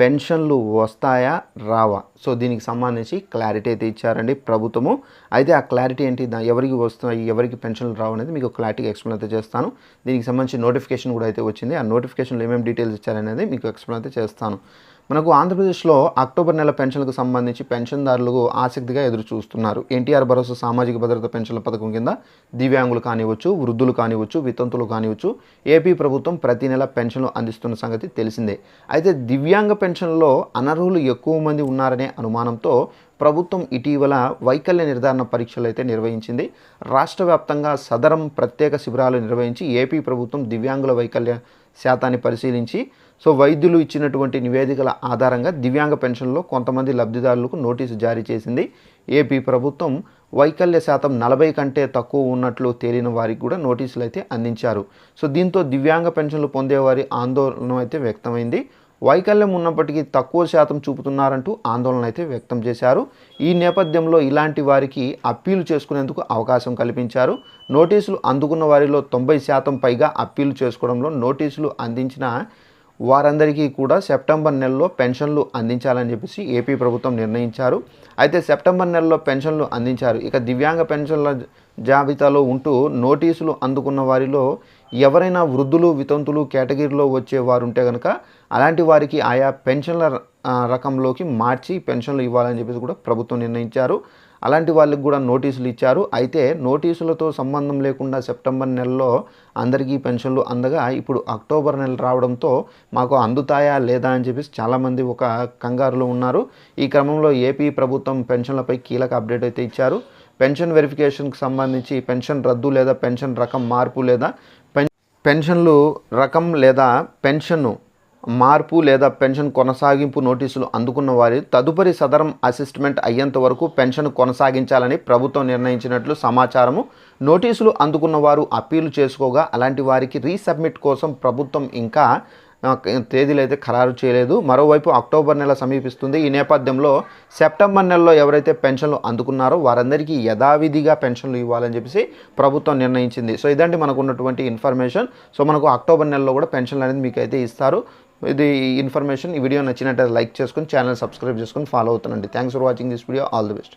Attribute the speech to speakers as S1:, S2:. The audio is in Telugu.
S1: పెన్షన్లు వస్తాయా? రావా. సో దీనికి సంబంధించి క్లారిటీ అయితే ఇచ్చారండి ప్రభుత్వము. అయితే ఆ క్లారిటీ ఏంటి? ఎవరికి వస్తున్నాయి? ఎవరికి పెన్షన్లు రావు అనేది మీకు క్లారిటీగా ఎక్స్ప్లెయిన్ అయితే చేస్తాను. దీనికి సంబంధించి నోటిఫికేషన్ కూడా అయితే వచ్చింది. ఆ నోటిఫికేషన్లో ఏమేమి డీటెయిల్స్ ఇచ్చారనేది మీకు ఎక్స్ప్లెయిన్ అయితే చేస్తాను. మనకు ఆంధ్రప్రదేశ్లో అక్టోబర్ నెల పెన్షన్లకు సంబంధించి పెన్షన్దారులకు ఆసక్తిగా ఎదురు చూస్తున్నారు ఎన్టీఆర్ భరోసా సామాజిక భద్రత పెన్షన్ల పథకం కింద దివ్యాంగులు కానివచ్చు వృద్ధులు కానివచ్చు వితంతులు కానివచ్చు ఏపీ ప్రభుత్వం ప్రతి నెల పెన్షన్లు అందిస్తున్న సంగతి తెలిసిందే. అయితే దివ్యాంగ పెన్షన్లో అనర్హులు ఎక్కువ మంది ఉన్నారనే అనుమానంతో ప్రభుత్వం ఇటీవల వైకల్య నిర్ధారణ పరీక్షలు అయితే నిర్వహించింది. రాష్ట్ర వ్యాప్తంగా సదరం ప్రత్యేక శిబిరాలు నిర్వహించి ఏపీ ప్రభుత్వం దివ్యాంగుల వైకల్య శాతాన్ని పరిశీలించి సో వైద్యులు ఇచ్చినటువంటి నివేదికల ఆధారంగా దివ్యాంగ పెన్షన్లో కొంతమంది లబ్ధిదారులకు నోటీసు జారీ చేసింది. ఏపీ ప్రభుత్వం వైకల్య శాతం నలభై కంటే తక్కువ ఉన్నట్లు తేలిన వారికి కూడా నోటీసులు అయితే అందించారు. సో దీంతో దివ్యాంగ పెన్షన్లు పొందేవారి ఆందోళన అయితే వ్యక్తమైంది. వైకల్యం ఉన్నప్పటికీ తక్కువ శాతం చూపుతున్నారంటూ ఆందోళన అయితే వ్యక్తం చేశారు. ఈ నేపథ్యంలో ఇలాంటి వారికి అప్పీలు చేసుకునేందుకు అవకాశం కల్పించారు. నోటీసులు అందుకున్న వారిలో తొంభై శాతం పైగా అప్పీలు చేసుకోవడంలో నోటీసులు అందించిన వారందరికీ కూడా సెప్టెంబర్ నెలలో పెన్షన్లు అందించాలని చెప్పేసి ఏపీ ప్రభుత్వం నిర్ణయించారు. అయితే సెప్టెంబర్ నెలలో పెన్షన్లు అందించారు. ఇక దివ్యాంగ పెన్షన్ల జాబితాలో ఉంటూ నోటీసులు అందుకున్న వారిలో ఎవరైనా వృద్ధులు వితంతులు కేటగిరీలో వచ్చే వారు ఉంటే కనుక అలాంటి వారికి ఆయా పెన్షన్ల రకంలోకి మార్చి పెన్షన్లు ఇవ్వాలని చెప్పేసి కూడా ప్రభుత్వం నిర్ణయించారు. అలాంటి వాళ్ళకి కూడా నోటీసులు ఇచ్చారు. అయితే నోటీసులతో సంబంధం లేకుండా సెప్టెంబర్ నెలలో అందరికీ పెన్షన్లు అందగా ఇప్పుడు అక్టోబర్ నెల రావడంతో మాకు అందుతాయా లేదా అని చెప్పేసి చాలామంది ఒక కంగారులో ఉన్నారు. ఈ క్రమంలో ఏపీ ప్రభుత్వం పెన్షన్లపై కీలక అప్డేట్ అయితే ఇచ్చారు. పెన్షన్ వెరిఫికేషన్కి సంబంధించి పెన్షన్ రద్దు లేదా పెన్షన్ రకం మార్పు లేదా పెన్ పెన్షన్లు రకం లేదా పెన్షన్ మార్పు లేదా పెన్షన్ కొనసాగింపు నోటీసులు అందుకున్న వారి తదుపరి సదరం అసిస్ట్మెంట్ అయ్యేంత వరకు పెన్షన్ కొనసాగించాలని ప్రభుత్వం నిర్ణయించినట్లు సమాచారము. నోటీసులు అందుకున్న వారు అప్పీలు చేసుకోగా అలాంటి వారికి రీసబ్మిట్ కోసం ప్రభుత్వం ఇంకా తేదీలు అయితే ఖరారు చేయలేదు. మరోవైపు అక్టోబర్ నెల సమీపిస్తుంది. ఈ నేపథ్యంలో సెప్టెంబర్ నెలలో ఎవరైతే పెన్షన్లు అందుకున్నారో వారందరికీ యథావిధిగా పెన్షన్లు ఇవ్వాలని చెప్పేసి ప్రభుత్వం నిర్ణయించింది. సో ఇదండి మనకు ఉన్నటువంటి ఇన్ఫర్మేషన్. సో మనకు అక్టోబర్ నెలలో కూడా పెన్షన్లు అనేది మీకు అయితే ఇస్తారు. ఇది ఈ ఇన్ఫర్మేషన్. ఈ వీడియో నచ్చినట్టు లైక్ చేసుకుని ఛానల్ సబ్స్క్రైబ్ చేసుకొని ఫాలో అవుతానండి thanks for watching this video. All the best.